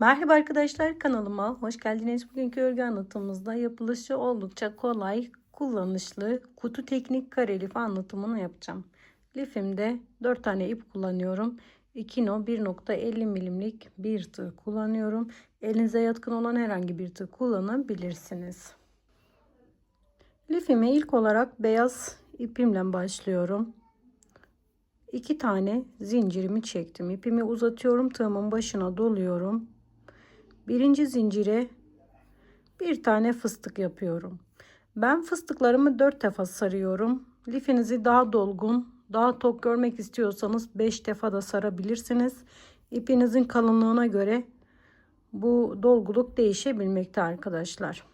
Merhaba arkadaşlar kanalıma hoş geldiniz. Bugünkü örgü anlatımımızda yapılışı oldukça kolay, kullanışlı kutu teknik kare lif anlatımını yapacağım. Lifimde 4 tane ip kullanıyorum. 2 no 1.50 milimlik bir tığ kullanıyorum. Elinize yatkın olan herhangi bir tığ kullanabilirsiniz. Lifime ilk olarak beyaz ipimle başlıyorum. 2 tane zincirimi çektim. İpimi uzatıyorum. Tığımın başına doluyorum. Birinci zincire bir tane fıstık yapıyorum. Ben fıstıklarımı dört defa sarıyorum. Lifinizi daha dolgun, daha tok görmek istiyorsanız 5 defa da sarabilirsiniz. İpinizin kalınlığına göre bu dolguluk değişebilmekte arkadaşlar.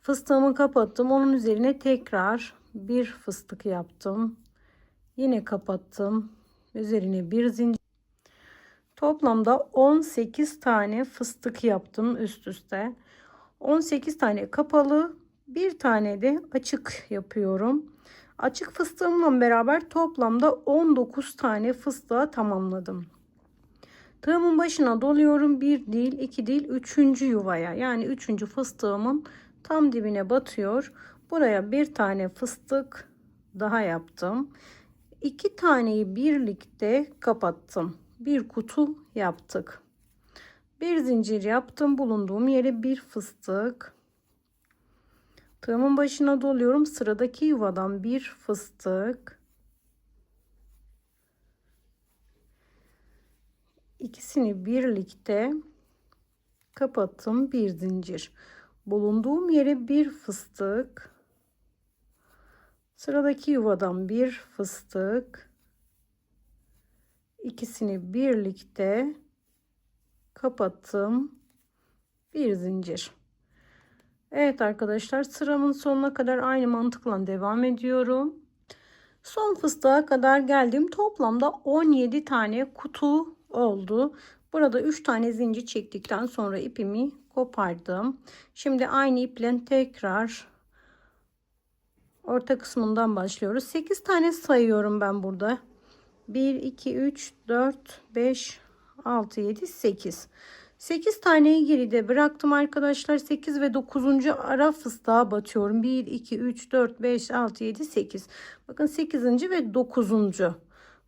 Fıstığımı kapattım. Onun üzerine tekrar bir fıstık yaptım. Yine kapattım. Üzerine bir zincir Toplamda 18 tane fıstık yaptım üst üste. 18 tane kapalı, bir tane de açık yapıyorum. Açık fıstığımla beraber toplamda 19 tane fıstığa tamamladım. Tığımın başına doluyorum. Bir değil, iki değil, üçüncü yuvaya. Yani üçüncü fıstığımın tam dibine batıyor. Buraya bir tane fıstık daha yaptım. İki taneyi birlikte kapattım bir kutu yaptık. Bir zincir yaptım. Bulunduğum yere bir fıstık. Tığımın başına doluyorum. Sıradaki yuvadan bir fıstık. İkisini birlikte kapattım. Bir zincir. Bulunduğum yere bir fıstık. Sıradaki yuvadan bir fıstık ikisini birlikte kapattım. Bir zincir. Evet arkadaşlar sıramın sonuna kadar aynı mantıkla devam ediyorum. Son fıstığa kadar geldim. Toplamda 17 tane kutu oldu. Burada 3 tane zincir çektikten sonra ipimi kopardım. Şimdi aynı iple tekrar orta kısmından başlıyoruz. 8 tane sayıyorum ben burada. 1, 2, 3, 4, 5, 6, 7, 8. 8 taneyi geride bıraktım arkadaşlar. 8 ve 9. ara fıstığa batıyorum. 1, 2, 3, 4, 5, 6, 7, 8. Bakın 8. ve 9.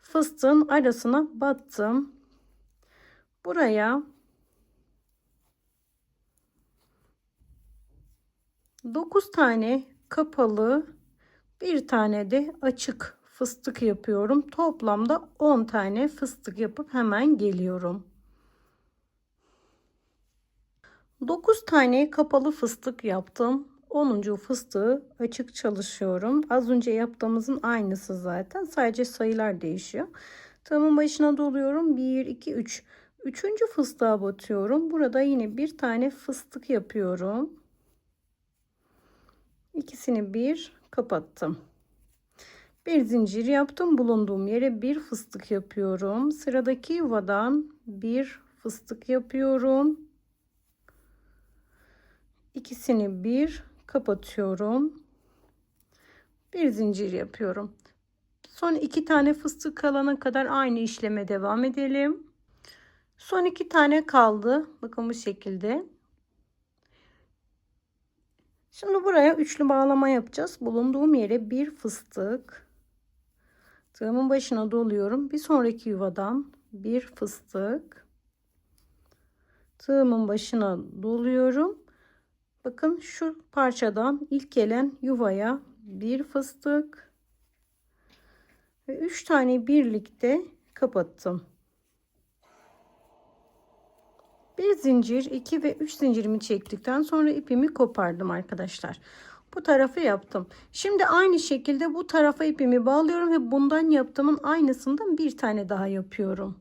fıstığın arasına battım. Buraya 9 tane kapalı bir tane de açık fıstık yapıyorum. Toplamda 10 tane fıstık yapıp hemen geliyorum. 9 tane kapalı fıstık yaptım. 10. fıstığı açık çalışıyorum. Az önce yaptığımızın aynısı zaten. Sadece sayılar değişiyor. Tığımın başına doluyorum. 1, 2, 3. Üçüncü fıstığa batıyorum. Burada yine bir tane fıstık yapıyorum. İkisini bir kapattım. Bir zincir yaptım. Bulunduğum yere bir fıstık yapıyorum. Sıradaki yuvadan bir fıstık yapıyorum. İkisini bir kapatıyorum. Bir zincir yapıyorum. Son iki tane fıstık kalana kadar aynı işleme devam edelim. Son iki tane kaldı. Bakın bu şekilde. Şimdi buraya üçlü bağlama yapacağız. Bulunduğum yere bir fıstık, Tığımın başına doluyorum. Bir sonraki yuvadan bir fıstık. Tığımın başına doluyorum. Bakın şu parçadan ilk gelen yuvaya bir fıstık ve üç tane birlikte kapattım. Bir zincir, iki ve üç zincirimi çektikten sonra ipimi kopardım arkadaşlar bu tarafı yaptım. Şimdi aynı şekilde bu tarafa ipimi bağlıyorum ve bundan yaptığımın aynısından bir tane daha yapıyorum.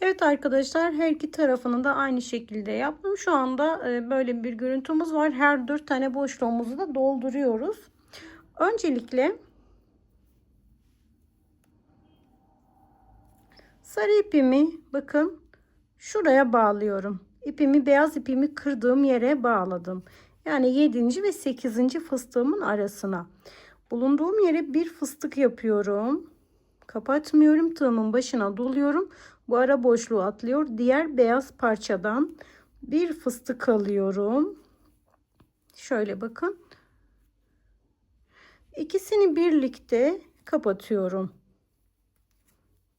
Evet arkadaşlar her iki tarafını da aynı şekilde yaptım. Şu anda e, böyle bir görüntümüz var. Her dört tane boşluğumuzu da dolduruyoruz. Öncelikle sarı ipimi bakın şuraya bağlıyorum. İpimi beyaz ipimi kırdığım yere bağladım. Yani 7. ve 8. fıstığımın arasına. Bulunduğum yere bir fıstık yapıyorum. Kapatmıyorum. Tığımın başına doluyorum. Bu ara boşluğu atlıyor. Diğer beyaz parçadan bir fıstık alıyorum. Şöyle bakın. İkisini birlikte kapatıyorum.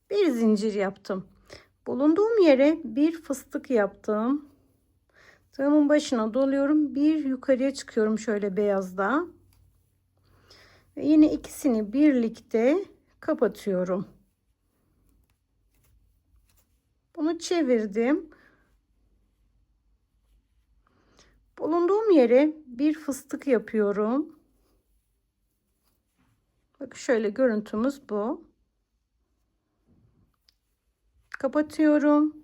Bir zincir yaptım. Bulunduğum yere bir fıstık yaptım. Tığımın başına doluyorum. Bir yukarıya çıkıyorum şöyle beyazda. Ve yine ikisini birlikte kapatıyorum. Bunu çevirdim. Bulunduğum yere bir fıstık yapıyorum. Bak şöyle görüntümüz bu. Kapatıyorum.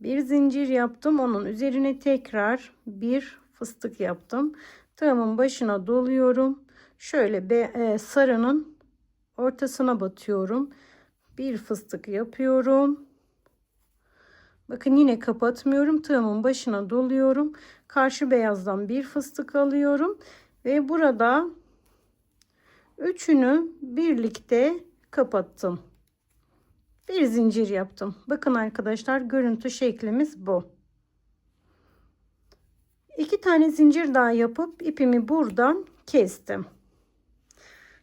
Bir zincir yaptım. Onun üzerine tekrar bir fıstık yaptım. Tığımın başına doluyorum. Şöyle be, e, sarının ortasına batıyorum. Bir fıstık yapıyorum. Bakın yine kapatmıyorum. Tığımın başına doluyorum. Karşı beyazdan bir fıstık alıyorum. Ve burada üçünü birlikte kapattım. Bir zincir yaptım. Bakın arkadaşlar görüntü şeklimiz bu. İki tane zincir daha yapıp ipimi buradan kestim.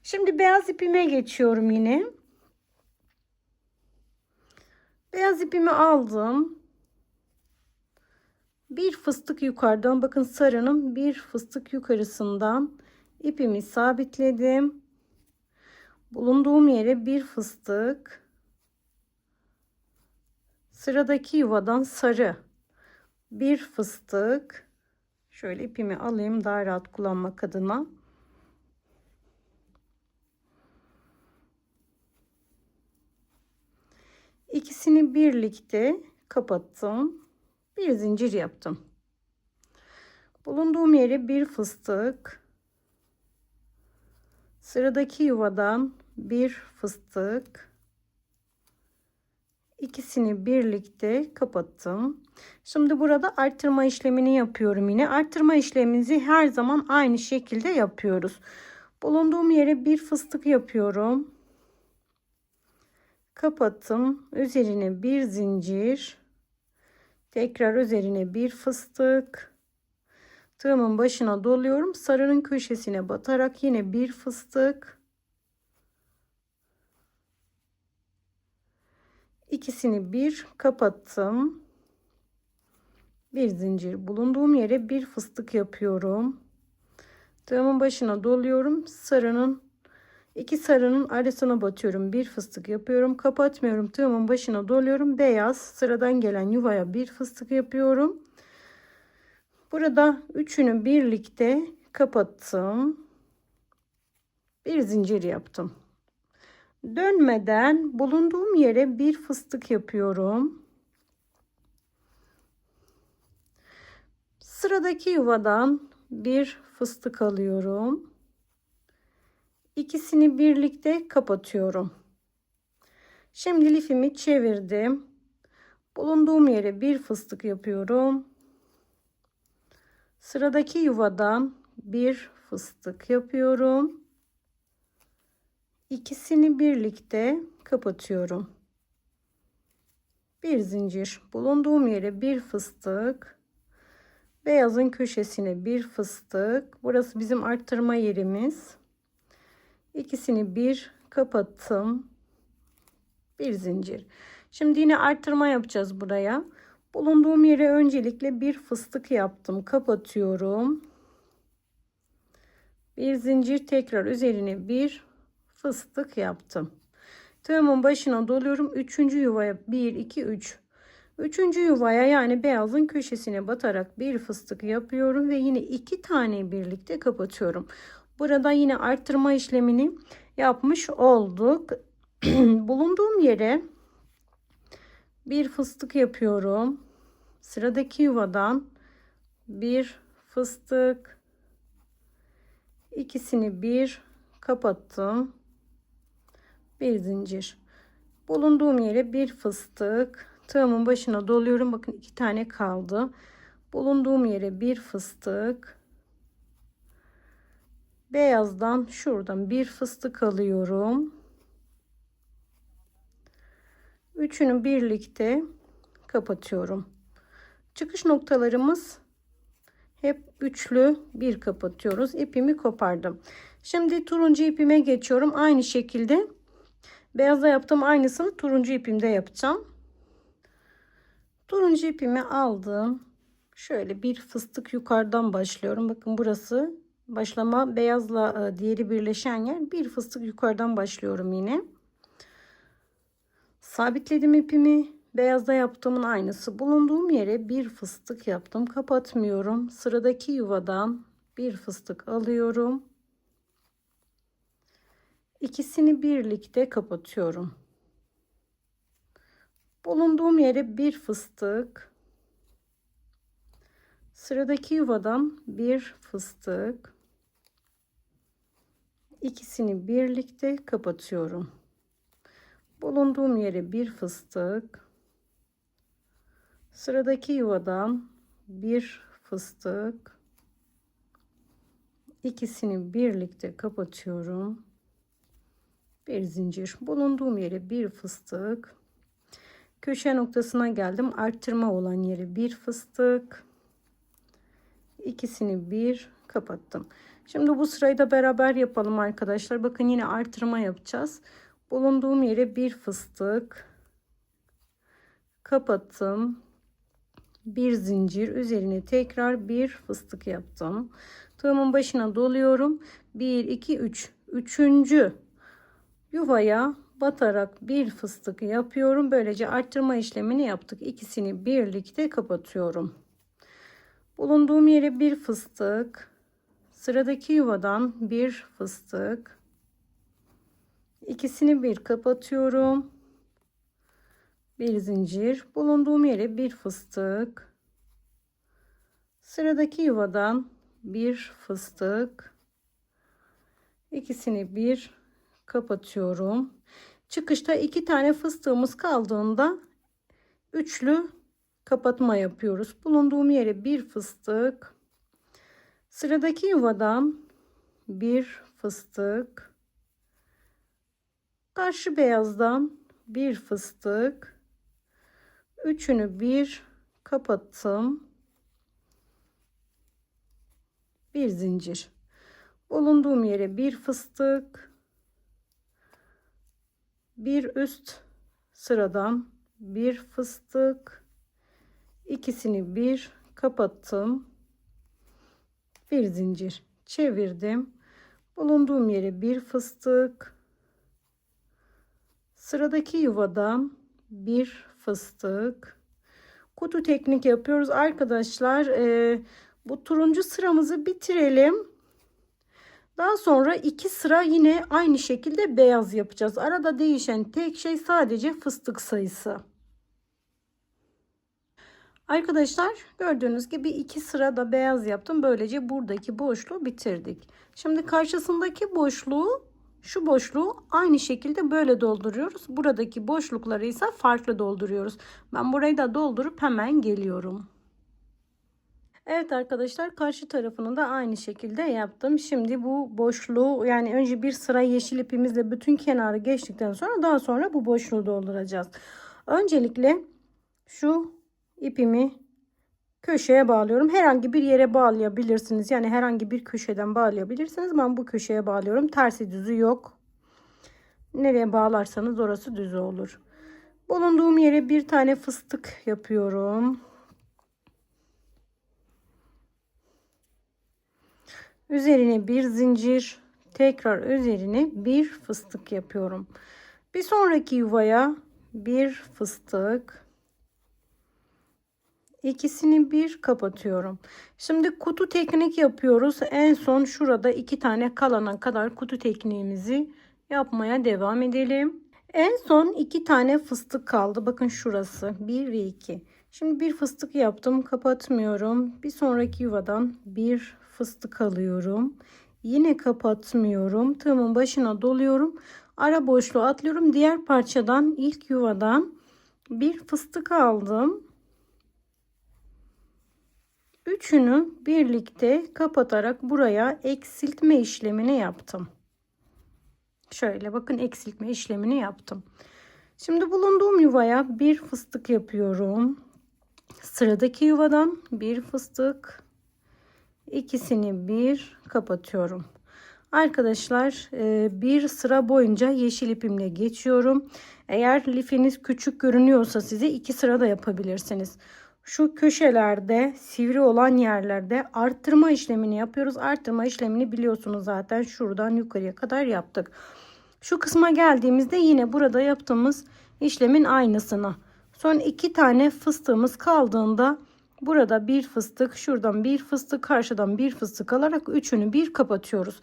Şimdi beyaz ipime geçiyorum yine. Beyaz ipimi aldım. Bir fıstık yukarıdan bakın sarının bir fıstık yukarısından ipimi sabitledim. Bulunduğum yere bir fıstık. Sıradaki yuvadan sarı bir fıstık. Şöyle ipimi alayım daha rahat kullanmak adına. İkisini birlikte kapattım. Bir zincir yaptım. Bulunduğum yere bir fıstık. Sıradaki yuvadan bir fıstık. İkisini birlikte kapattım. Şimdi burada arttırma işlemini yapıyorum yine. Arttırma işlemimizi her zaman aynı şekilde yapıyoruz. Bulunduğum yere bir fıstık yapıyorum. Kapattım. Üzerine bir zincir. Tekrar üzerine bir fıstık. Tığımın başına doluyorum. Sarının köşesine batarak yine bir fıstık. İkisini bir kapattım. Bir zincir bulunduğum yere bir fıstık yapıyorum. Tığımın başına doluyorum. Sarının iki sarının arasına batıyorum. Bir fıstık yapıyorum. Kapatmıyorum. Tığımın başına doluyorum. Beyaz sıradan gelen yuvaya bir fıstık yapıyorum. Burada üçünü birlikte kapattım. Bir zincir yaptım. Dönmeden bulunduğum yere bir fıstık yapıyorum. Sıradaki yuvadan bir fıstık alıyorum. İkisini birlikte kapatıyorum. Şimdi lifimi çevirdim. Bulunduğum yere bir fıstık yapıyorum. Sıradaki yuvadan bir fıstık yapıyorum ikisini birlikte kapatıyorum. Bir zincir. Bulunduğum yere bir fıstık. Beyazın köşesine bir fıstık. Burası bizim arttırma yerimiz. İkisini bir kapattım. Bir zincir. Şimdi yine arttırma yapacağız buraya. Bulunduğum yere öncelikle bir fıstık yaptım. Kapatıyorum. Bir zincir tekrar üzerine bir fıstık yaptım. Tığımın başına doluyorum. Üçüncü yuvaya 1, 2, 3. Üçüncü yuvaya yani beyazın köşesine batarak bir fıstık yapıyorum ve yine iki tane birlikte kapatıyorum. Burada yine arttırma işlemini yapmış olduk. Bulunduğum yere bir fıstık yapıyorum. Sıradaki yuvadan bir fıstık ikisini bir kapattım bir zincir bulunduğum yere bir fıstık tığımın başına doluyorum bakın iki tane kaldı bulunduğum yere bir fıstık beyazdan şuradan bir fıstık alıyorum Üçünü birlikte kapatıyorum. Çıkış noktalarımız hep üçlü bir kapatıyoruz. İpimi kopardım. Şimdi turuncu ipime geçiyorum. Aynı şekilde beyazda yaptığım aynısını turuncu ipimde yapacağım. Turuncu ipimi aldım. Şöyle bir fıstık yukarıdan başlıyorum. Bakın burası başlama beyazla e, diğeri birleşen yer. Bir fıstık yukarıdan başlıyorum yine. Sabitledim ipimi. Beyazda yaptığımın aynısı. Bulunduğum yere bir fıstık yaptım. Kapatmıyorum. Sıradaki yuvadan bir fıstık alıyorum. İkisini birlikte kapatıyorum. Bulunduğum yere bir fıstık. Sıradaki yuvadan bir fıstık. İkisini birlikte kapatıyorum. Bulunduğum yere bir fıstık. Sıradaki yuvadan bir fıstık. İkisini birlikte kapatıyorum. Bir zincir. Bulunduğum yere bir fıstık. Köşe noktasına geldim. Arttırma olan yere bir fıstık. İkisini bir kapattım. Şimdi bu sırayı da beraber yapalım arkadaşlar. Bakın yine artırma yapacağız. Bulunduğum yere bir fıstık kapattım. Bir zincir üzerine tekrar bir fıstık yaptım. Tığımın başına doluyorum. 1 2 3 üçüncü yuvaya batarak bir fıstık yapıyorum. Böylece arttırma işlemini yaptık. İkisini birlikte kapatıyorum. Bulunduğum yere bir fıstık. Sıradaki yuvadan bir fıstık. İkisini bir kapatıyorum. Bir zincir. Bulunduğum yere bir fıstık. Sıradaki yuvadan bir fıstık. İkisini bir kapatıyorum. Çıkışta iki tane fıstığımız kaldığında üçlü kapatma yapıyoruz. Bulunduğum yere bir fıstık. Sıradaki yuvadan bir fıstık. Karşı beyazdan bir fıstık. Üçünü bir kapattım. Bir zincir. Bulunduğum yere bir fıstık. Bir üst sıradan bir fıstık. İkisini bir kapattım. Bir zincir çevirdim. Bulunduğum yere bir fıstık. Sıradaki yuvadan bir fıstık. Kutu teknik yapıyoruz. Arkadaşlar ee, bu turuncu sıramızı bitirelim daha sonra iki sıra yine aynı şekilde beyaz yapacağız arada değişen tek şey sadece fıstık sayısı Arkadaşlar gördüğünüz gibi iki sırada beyaz yaptım. Böylece buradaki boşluğu bitirdik. Şimdi karşısındaki boşluğu şu boşluğu aynı şekilde böyle dolduruyoruz. Buradaki boşlukları ise farklı dolduruyoruz. Ben burayı da doldurup hemen geliyorum. Evet arkadaşlar karşı tarafını da aynı şekilde yaptım. Şimdi bu boşluğu yani önce bir sıra yeşil ipimizle bütün kenarı geçtikten sonra daha sonra bu boşluğu dolduracağız. Öncelikle şu ipimi köşeye bağlıyorum. Herhangi bir yere bağlayabilirsiniz. Yani herhangi bir köşeden bağlayabilirsiniz. Ben bu köşeye bağlıyorum. Tersi düzü yok. Nereye bağlarsanız orası düz olur. Bulunduğum yere bir tane fıstık yapıyorum. Üzerine bir zincir, tekrar üzerine bir fıstık yapıyorum. Bir sonraki yuvaya bir fıstık, ikisini bir kapatıyorum. Şimdi kutu teknik yapıyoruz. En son şurada iki tane kalana kadar kutu tekniğimizi yapmaya devam edelim. En son iki tane fıstık kaldı. Bakın şurası 1 ve 2. Şimdi bir fıstık yaptım. Kapatmıyorum. Bir sonraki yuvadan bir fıstık alıyorum. Yine kapatmıyorum. Tığımın başına doluyorum. Ara boşluğu atlıyorum. Diğer parçadan ilk yuvadan bir fıstık aldım. Üçünü birlikte kapatarak buraya eksiltme işlemini yaptım. Şöyle bakın eksiltme işlemini yaptım. Şimdi bulunduğum yuvaya bir fıstık yapıyorum. Sıradaki yuvadan bir fıstık. ikisini bir kapatıyorum. Arkadaşlar e, bir sıra boyunca yeşil ipimle geçiyorum. Eğer lifiniz küçük görünüyorsa size iki sıra da yapabilirsiniz. Şu köşelerde sivri olan yerlerde arttırma işlemini yapıyoruz. Arttırma işlemini biliyorsunuz zaten şuradan yukarıya kadar yaptık. Şu kısma geldiğimizde yine burada yaptığımız işlemin aynısını. Son iki tane fıstığımız kaldığında burada bir fıstık, şuradan bir fıstık, karşıdan bir fıstık alarak üçünü bir kapatıyoruz.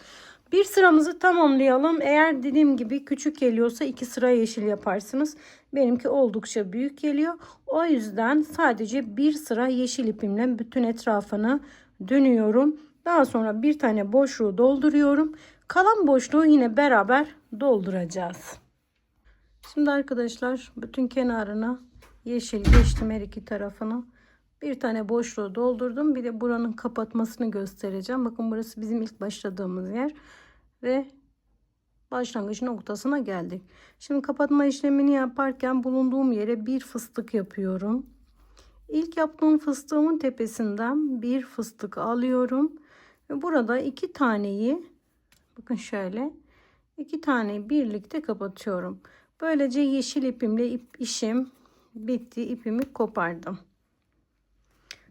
Bir sıramızı tamamlayalım. Eğer dediğim gibi küçük geliyorsa iki sıra yeşil yaparsınız. Benimki oldukça büyük geliyor. O yüzden sadece bir sıra yeşil ipimle bütün etrafını dönüyorum. Daha sonra bir tane boşluğu dolduruyorum. Kalan boşluğu yine beraber dolduracağız. Şimdi arkadaşlar bütün kenarına yeşil geçtim her iki tarafına. Bir tane boşluğu doldurdum. Bir de buranın kapatmasını göstereceğim. Bakın burası bizim ilk başladığımız yer. Ve başlangıç noktasına geldik. Şimdi kapatma işlemini yaparken bulunduğum yere bir fıstık yapıyorum. İlk yaptığım fıstığımın tepesinden bir fıstık alıyorum. Ve burada iki taneyi bakın şöyle iki taneyi birlikte kapatıyorum. Böylece yeşil ipimle ip işim bitti. ipimi kopardım.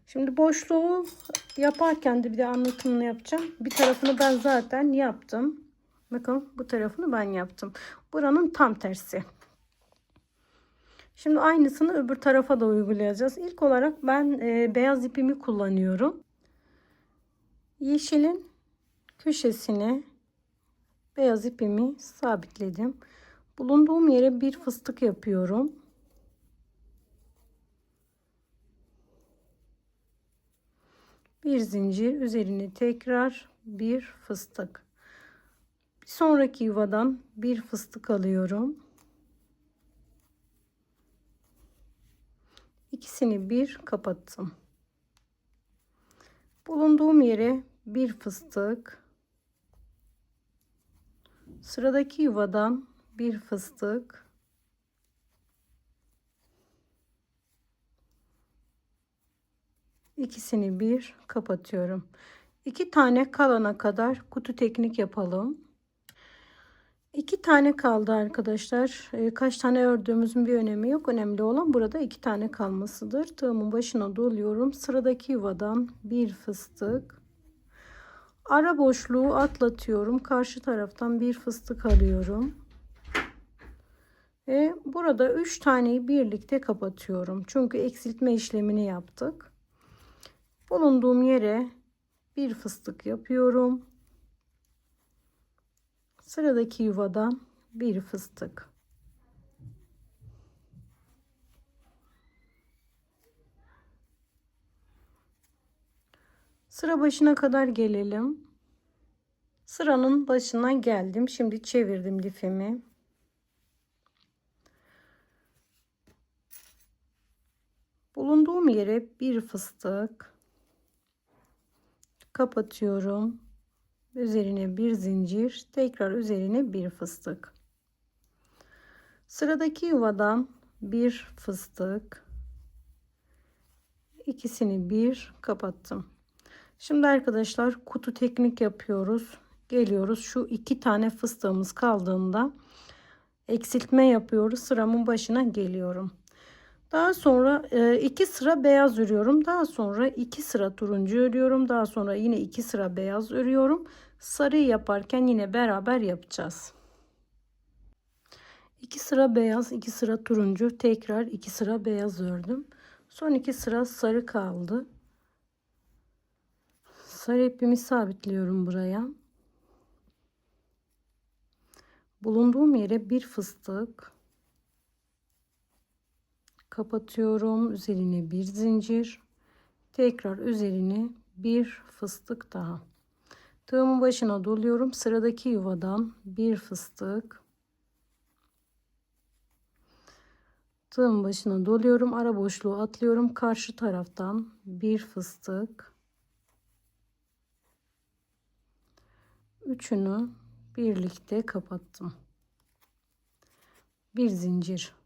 Şimdi boşluğu yaparken de bir de anlatımını yapacağım. Bir tarafını ben zaten yaptım. Bakın bu tarafını ben yaptım. Buranın tam tersi. Şimdi aynısını öbür tarafa da uygulayacağız. İlk olarak ben e, beyaz ipimi kullanıyorum. Yeşilin köşesine beyaz ipimi sabitledim. Bulunduğum yere bir fıstık yapıyorum. Bir zincir üzerine tekrar bir fıstık. Bir sonraki yuvadan bir fıstık alıyorum. İkisini bir kapattım. Bulunduğum yere bir fıstık. Sıradaki yuvadan bir fıstık. İkisini bir kapatıyorum. İki tane kalana kadar kutu teknik yapalım. İki tane kaldı arkadaşlar. E, kaç tane ördüğümüzün bir önemi yok. Önemli olan burada iki tane kalmasıdır. Tığımın başına doluyorum. Sıradaki yuvadan bir fıstık. Ara boşluğu atlatıyorum. Karşı taraftan bir fıstık alıyorum. Ve burada üç taneyi birlikte kapatıyorum. Çünkü eksiltme işlemini yaptık. Bulunduğum yere bir fıstık yapıyorum. Sıradaki yuvadan bir fıstık. Sıra başına kadar gelelim. Sıranın başına geldim. Şimdi çevirdim lifimi. Bulunduğum yere bir fıstık kapatıyorum. Üzerine bir zincir, tekrar üzerine bir fıstık. Sıradaki yuvadan bir fıstık. ikisini bir kapattım. Şimdi arkadaşlar kutu teknik yapıyoruz. Geliyoruz şu iki tane fıstığımız kaldığında eksiltme yapıyoruz. Sıramın başına geliyorum. Daha sonra e, iki sıra beyaz örüyorum. Daha sonra iki sıra turuncu örüyorum. Daha sonra yine iki sıra beyaz örüyorum. Sarıyı yaparken yine beraber yapacağız. İki sıra beyaz, iki sıra turuncu, tekrar iki sıra beyaz ördüm. Son iki sıra sarı kaldı. Sarı ipimi sabitliyorum buraya. Bulunduğum yere bir fıstık kapatıyorum. Üzerine bir zincir. Tekrar üzerine bir fıstık daha. Tığımın başına doluyorum. Sıradaki yuvadan bir fıstık. Tığımın başına doluyorum. Ara boşluğu atlıyorum. Karşı taraftan bir fıstık. Üçünü birlikte kapattım. Bir zincir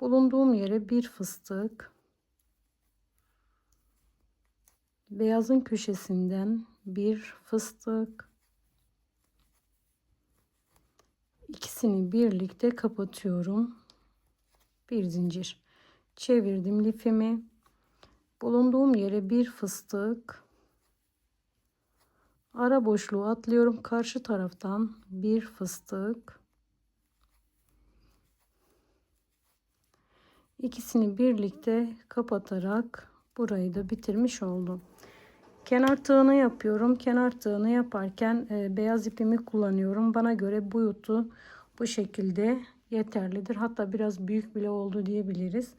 Bulunduğum yere bir fıstık. Beyazın köşesinden bir fıstık. İkisini birlikte kapatıyorum. Bir zincir. Çevirdim lifimi. Bulunduğum yere bir fıstık. Ara boşluğu atlıyorum. Karşı taraftan bir fıstık. İkisini birlikte kapatarak burayı da bitirmiş oldum. Kenar tığını yapıyorum. Kenar tığını yaparken e, beyaz ipimi kullanıyorum. Bana göre boyutu bu şekilde yeterlidir. Hatta biraz büyük bile oldu diyebiliriz.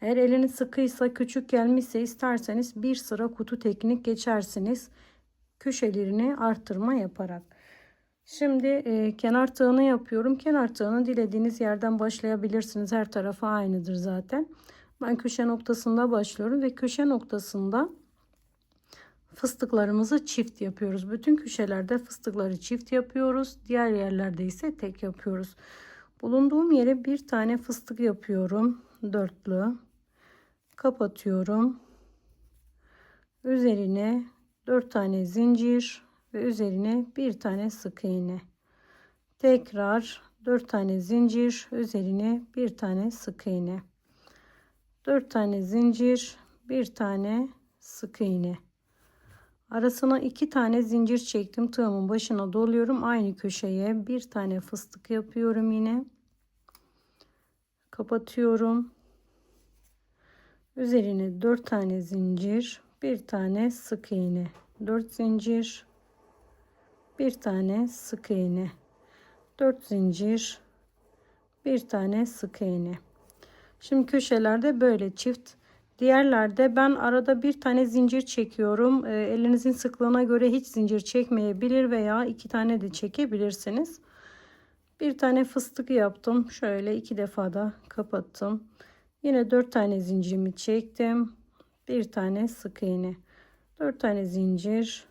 Eğer eliniz sıkıysa küçük gelmişse isterseniz bir sıra kutu teknik geçersiniz. Köşelerini arttırma yaparak. Şimdi e, kenar tığını yapıyorum. Kenar tığını dilediğiniz yerden başlayabilirsiniz. Her tarafı aynıdır zaten. Ben köşe noktasında başlıyorum ve köşe noktasında fıstıklarımızı çift yapıyoruz. Bütün köşelerde fıstıkları çift yapıyoruz. Diğer yerlerde ise tek yapıyoruz. Bulunduğum yere bir tane fıstık yapıyorum. Dörtlü. Kapatıyorum. Üzerine dört tane zincir ve üzerine bir tane sık iğne. Tekrar dört tane zincir üzerine bir tane sık iğne. Dört tane zincir, bir tane sık iğne. Arasına iki tane zincir çektim. Tığımın başına doluyorum. Aynı köşeye bir tane fıstık yapıyorum yine. Kapatıyorum. Üzerine dört tane zincir, bir tane sık iğne. Dört zincir, bir tane sık iğne. Dört zincir, bir tane sık iğne. Şimdi köşelerde böyle çift Diğerlerde ben arada bir tane zincir çekiyorum. E, elinizin sıklığına göre hiç zincir çekmeyebilir veya iki tane de çekebilirsiniz. Bir tane fıstık yaptım. Şöyle iki defa da kapattım. Yine dört tane zincirimi çektim. Bir tane sık iğne. Dört tane zincir.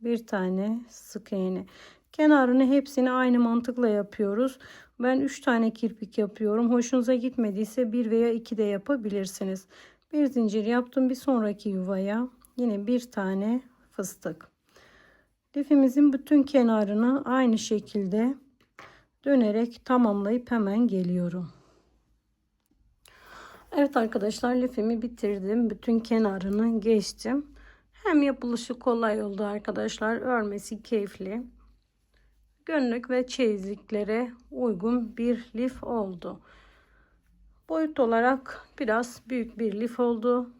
Bir tane sık iğne. Kenarını hepsini aynı mantıkla yapıyoruz. Ben 3 tane kirpik yapıyorum. Hoşunuza gitmediyse bir veya iki de yapabilirsiniz. Bir zincir yaptım bir sonraki yuvaya yine bir tane fıstık. Lifimizin bütün kenarını aynı şekilde dönerek tamamlayıp hemen geliyorum. Evet arkadaşlar lifimi bitirdim. Bütün kenarını geçtim. Hem yapılışı kolay oldu arkadaşlar. Örmesi keyifli. Günlük ve çeyizliklere uygun bir lif oldu. Boyut olarak biraz büyük bir lif oldu.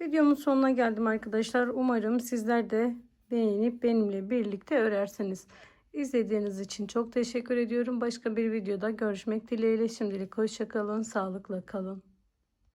Videomun sonuna geldim arkadaşlar. Umarım sizler de beğenip benimle birlikte örersiniz. İzlediğiniz için çok teşekkür ediyorum. Başka bir videoda görüşmek dileğiyle. Şimdilik hoşçakalın. Sağlıkla kalın.